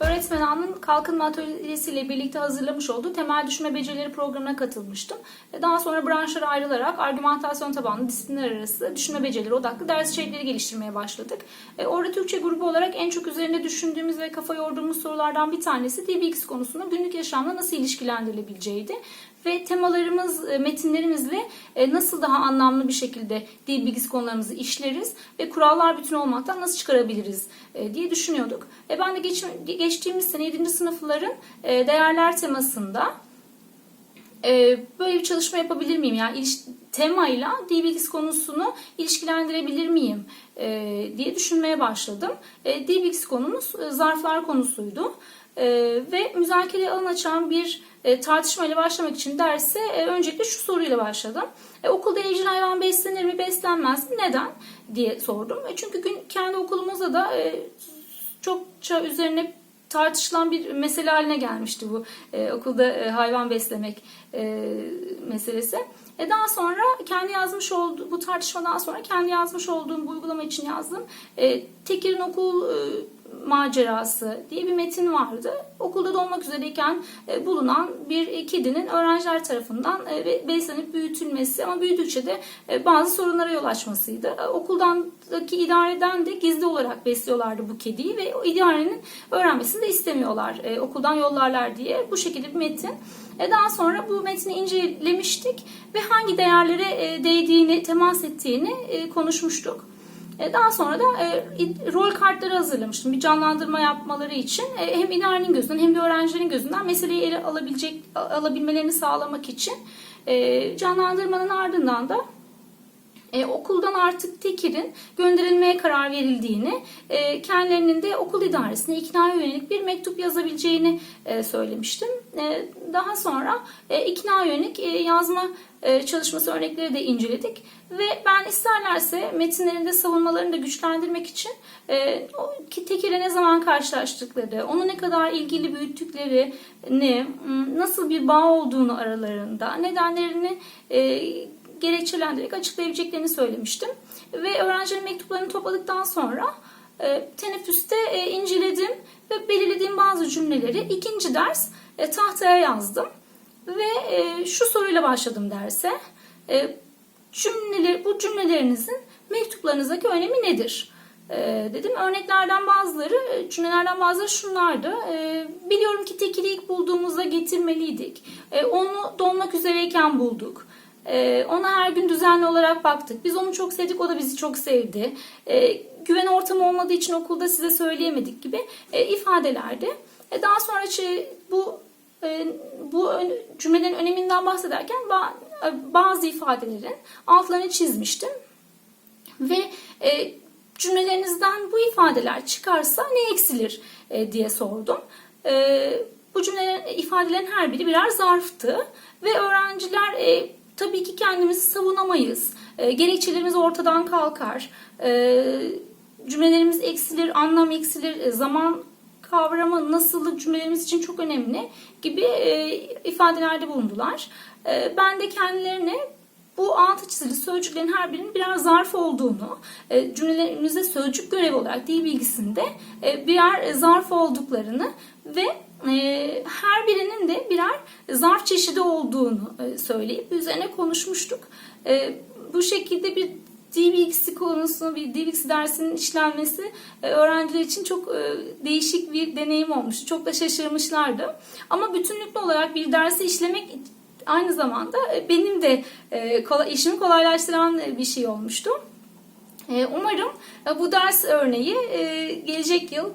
Öğretmenan'ın Kalkınma Atölyesi ile birlikte hazırlamış olduğu Temel Düşme Becerileri programına katılmıştım. Ve Daha sonra branşlara ayrılarak argümantasyon tabanlı disiplinler arası düşünme becerileri odaklı ders içerikleri geliştirmeye başladık. E, Orada Türkçe grubu olarak en çok üzerinde düşündüğümüz ve kafa yorduğumuz sorulardan bir tanesi bilgisi konusunda günlük yaşamla nasıl ilişkilendirilebileceğiydi ve temalarımız, e, metinlerimizle e, nasıl daha anlamlı bir şekilde dil bilgisi konularımızı işleriz ve kurallar bütünü olmaktan nasıl çıkarabiliriz e, diye düşünüyorduk. Ben de geç- geçtiğimiz sene 7. sınıfların değerler temasında böyle bir çalışma yapabilir miyim? Yani temayla dil bilgisi konusunu ilişkilendirebilir miyim e, diye düşünmeye başladım. E, dil konumuz e, zarflar konusuydu. E, ve müzakereye alan açan bir e, tartışmayla başlamak için derse e, öncelikle şu soruyla başladım. E, okulda evcil hayvan beslenir mi beslenmez mi neden diye sordum. E, çünkü gün, kendi okulumuzda da e, çokça üzerine tartışılan bir mesele haline gelmişti bu e, okulda e, hayvan beslemek e, meselesi. E, daha sonra kendi yazmış olduğu bu tartışmadan sonra kendi yazmış olduğum bu uygulama için yazdım. E, Tekir'in okul e, macerası diye bir metin vardı. Okulda da olmak üzereyken e, bulunan bir kedinin öğrenciler tarafından e, be- beslenip büyütülmesi ama büyüdükçe de e, bazı sorunlara yol açmasıydı. E, Okuldaki idareden de gizli olarak besliyorlardı bu kediyi ve o idarenin öğrenmesini de istemiyorlar. E, Okuldan yollarlar diye bu şekilde bir metin. E, Daha sonra bu metni incelemiştik ve hangi değerlere e, değdiğini, temas ettiğini e, konuşmuştuk. E, Daha sonra da e, rol kartları hazırlamıştım. Bir canlandırma yapmaları için e, hem idarenin gözünden hem de öğrencilerin gözünden meseleyi ele alabilecek alabilmelerini sağlamak için E, canlandırmanın ardından da e, okuldan artık Tekir'in gönderilmeye karar verildiğini, e, kendilerinin de okul idaresine iknaya yönelik bir mektup yazabileceğini e, söylemiştim. E, daha sonra e, ikna yönelik e, yazma e, çalışması örnekleri de inceledik ve ben isterlerse metinlerinde savunmalarını da güçlendirmek için e, o ki Tekir'e ne zaman karşılaştıkları, onu ne kadar ilgili büyüttüklerini, m, nasıl bir bağ olduğunu aralarında, nedenlerini e, gerekçelendirerek açıklayabileceklerini söylemiştim. Ve öğrencilerin mektuplarını topladıktan sonra e, teneffüste e, inceledim ve belirlediğim bazı cümleleri ikinci ders e, tahtaya yazdım. Ve şu soruyla başladım derse. E, cümleler, bu cümlelerinizin mektuplarınızdaki önemi nedir? Dedim örneklerden bazıları, cümlelerden bazıları şunlardı. Biliyorum ki tekili ilk bulduğumuzda getirmeliydik. Onu donmak üzereyken bulduk. Ee, ona her gün düzenli olarak baktık. Biz onu çok sevdik, o da bizi çok sevdi. Ee, güven ortamı olmadığı için okulda size söyleyemedik gibi e, ifadelerdi. E, daha sonra çi- bu e, bu cümlelerin öneminden bahsederken ba- e, bazı ifadelerin altlarını çizmiştim ve e, cümlelerinizden bu ifadeler çıkarsa ne eksilir e, diye sordum. E, bu cümlelerin ifadelerin her biri birer zarftı ve öğrenciler e, tabii ki kendimizi savunamayız. E, gerekçelerimiz ortadan kalkar. E, cümlelerimiz eksilir, anlam eksilir, e, zaman kavramı, nasıllık cümlelerimiz için çok önemli gibi e, ifadelerde bulundular. E, ben de kendilerine bu altı çizili sözcüklerin her birinin birer zarf olduğunu, e, cümlelerimizde sözcük görevi olarak dil bilgisinde e, birer zarf olduklarını ve her birinin de birer zarf çeşidi olduğunu e, söyleyip üzerine konuşmuştuk. E, bu şekilde bir bilgisi konusunu, bir bilgisi dersinin işlenmesi e, öğrenciler için çok e, değişik bir deneyim olmuştu. Çok da şaşırmışlardı. Ama bütünlüklü olarak bir dersi işlemek aynı zamanda benim de işimi kolaylaştıran bir şey olmuştu. E, Umarım e, bu ders örneği e, gelecek yıl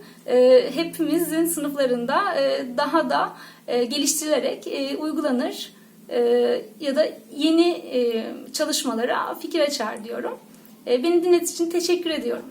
hepimizin sınıflarında daha da geliştirilerek uygulanır ya da yeni çalışmalara fikir açar diyorum. Beni dinlediğiniz için teşekkür ediyorum.